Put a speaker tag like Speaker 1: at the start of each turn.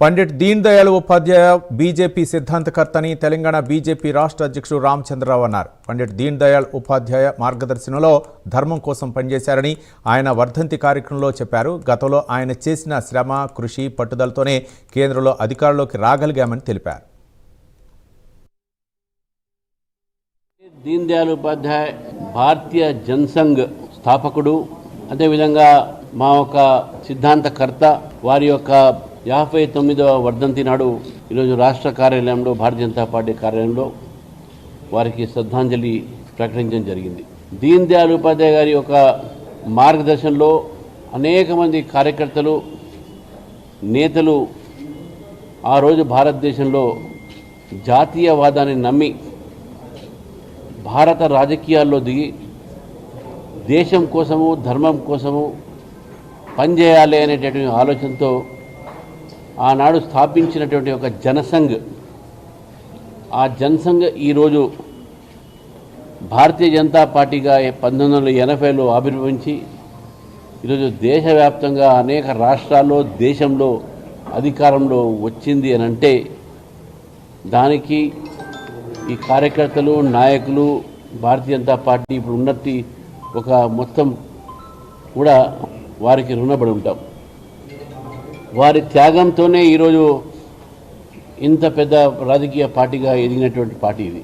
Speaker 1: Pandit Deen Dayal Upadhyaya BJP సిద్ధాంతకర్త అని Telangana BJP రాష్ట్ర అధ్యక్షుడు రామచంద్రరావు అన్నారు. పండిట్ దీన్ దయాళ్ ఉపాధ్యాయ మార్గదర్శనంలో ధర్మం కోసం పనిచేశారని ఆయన వర్ధంతి కార్యక్రమంలో చెప్పారు. గతంలో ఆయన చేసిన శ్రమ కృషి పట్టుదలతోనే కేంద్రంలో అధికారంలోకి రాగలిగామని తెలిపారు.
Speaker 2: దీన్ దయాళ్ ఉపాధ్యాయ్ భారతీయ జనసంఘ్ స్థాపకుడు. అదేవిధంగా మా యొక్క సిద్ధాంతకర్త వారి యొక్క యాభై తొమ్మిదవ వర్ధంతి నాడు ఈరోజు రాష్ట్ర కార్యాలయంలో భారతీయ జనతా పార్టీ కార్యాలయంలో వారికి శ్రద్ధాంజలి ప్రకటించడం జరిగింది. దీన్ దయాళ్ ఉపాధ్యాయ గారి యొక్క మార్గదర్శనంలో అనేక మంది కార్యకర్తలు నేతలు ఆ రోజు భారతదేశంలో జాతీయవాదాన్ని నమ్మి భారత రాజకీయాల్లో దిగి దేశం కోసము ధర్మం కోసము పనిచేయాలి అనేటటువంటి ఆలోచనతో ఆనాడు స్థాపించినటువంటి ఒక జనసంఘ్. ఆ జనసంఘ్ ఈరోజు భారతీయ జనతా పార్టీగా పంతొమ్మిది వందల ఎనభైలో ఆవిర్భవించి ఈరోజు దేశవ్యాప్తంగా అనేక రాష్ట్రాల్లో దేశంలో అధికారంలో వచ్చింది అని అంటే దానికి ఈ కార్యకర్తలు నాయకులు భారతీయ జనతా పార్టీ ఇప్పుడు ఉన్నట్టు ఒక మొత్తం కూడా వారికి రుణపడి ఉంటాం. వారి త్యాగంతోనే ఈరోజు ఇంత పెద్ద రాజకీయ పార్టీగా ఎదిగినటువంటి పార్టీ ఇది.